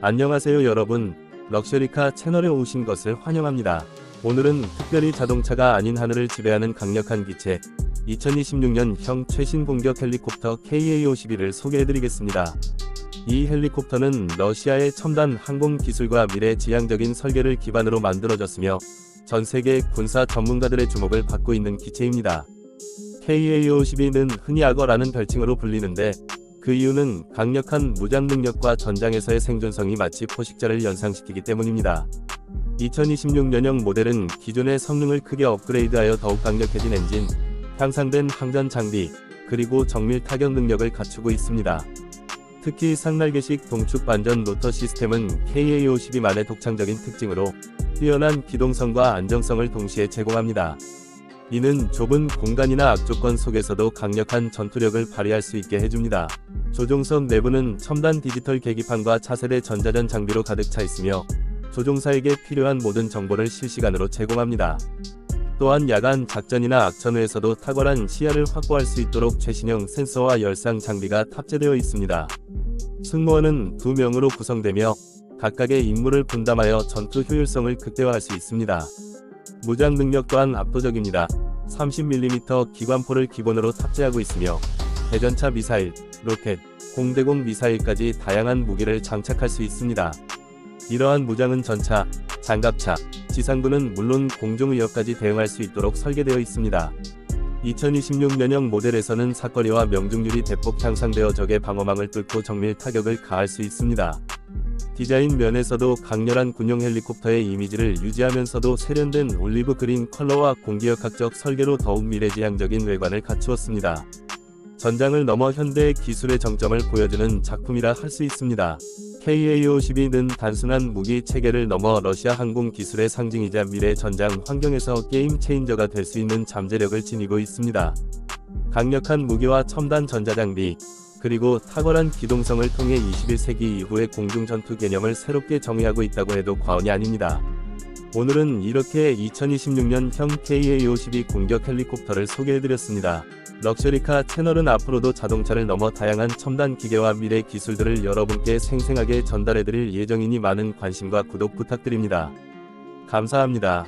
안녕하세요 여러분. 럭셔리카 채널에 오신 것을 환영합니다. 오늘은 특별히 자동차가 아닌 하늘을 지배하는 강력한 기체 2026년형 최신 공격 헬리콥터 KA-51을 소개해드리겠습니다. 이 헬리콥터는 러시아의 첨단 항공 기술과 미래 지향적인 설계를 기반으로 만들어졌으며 전 세계 군사 전문가들의 주목을 받고 있는 기체입니다. KA-52는 흔히 악어라는 별칭으로 불리는데 그 이유는 강력한 무장 능력과 전장에서의 생존성이 마치 포식자를 연상시키기 때문입니다. 2026년형 모델은 기존의 성능을 크게 업그레이드하여 더욱 강력해진 엔진, 향상된 항전 장비, 그리고 정밀 타격 능력을 갖추고 있습니다. 특히 상날개식 동축 반전 로터 시스템은 KA-52만의 독창적인 특징으로 뛰어난 기동성과 안정성을 동시에 제공합니다. 이는 좁은 공간이나 악조건 속에서도 강력한 전투력을 발휘할 수 있게 해줍니다. 조종석 내부는 첨단 디지털 계기판과 차세대 전자전 장비로 가득 차 있으며 조종사에게 필요한 모든 정보를 실시간으로 제공합니다. 또한 야간 작전이나 악천 후에서도 탁월한 시야를 확보할 수 있도록 최신형 센서와 열상 장비가 탑재되어 있습니다. 승무원은 두 명으로 구성되며 각각의 임무를 분담하여 전투 효율성을 극대화할 수 있습니다. 무장 능력 또한 압도적입니다. 30mm 기관포를 기본으로 탑재하고 있으며 대전차 미사일, 로켓, 공대공 미사일까지 다양한 무기를 장착할 수 있습니다. 이러한 무장은 전차, 장갑차, 지상군은 물론 공중위협까지 대응할 수 있도록 설계되어 있습니다. 2026년형 모델에서는 사거리와 명중률이 대폭 향상되어 적의 방어망을 뚫고 정밀 타격을 가할 수 있습니다. 디자인 면에서도 강렬한 군용 헬리콥터의 이미지를 유지하면서도 세련된 올리브 그린 컬러와 공기역학적 설계로 더욱 미래지향적인 외관을 갖추었습니다. 전장을 넘어 현대의 기술의 정점을 보여주는 작품이라 할 수 있습니다. KA-52는 단순한 무기 체계를 넘어 러시아 항공 기술의 상징이자 미래 전장 환경에서 게임 체인저가 될 수 있는 잠재력을 지니고 있습니다. 강력한 무기와 첨단 전자장비, 그리고 탁월한 기동성을 통해 21세기 이후의 공중전투 개념을 새롭게 정의하고 있다고 해도 과언이 아닙니다. 오늘은 이렇게 2026년형 KA-52 공격 헬리콥터를 소개해드렸습니다. 럭셔리카 채널은 앞으로도 자동차를 넘어 다양한 첨단 기계와 미래 기술들을 여러분께 생생하게 전달해드릴 예정이니 많은 관심과 구독 부탁드립니다. 감사합니다.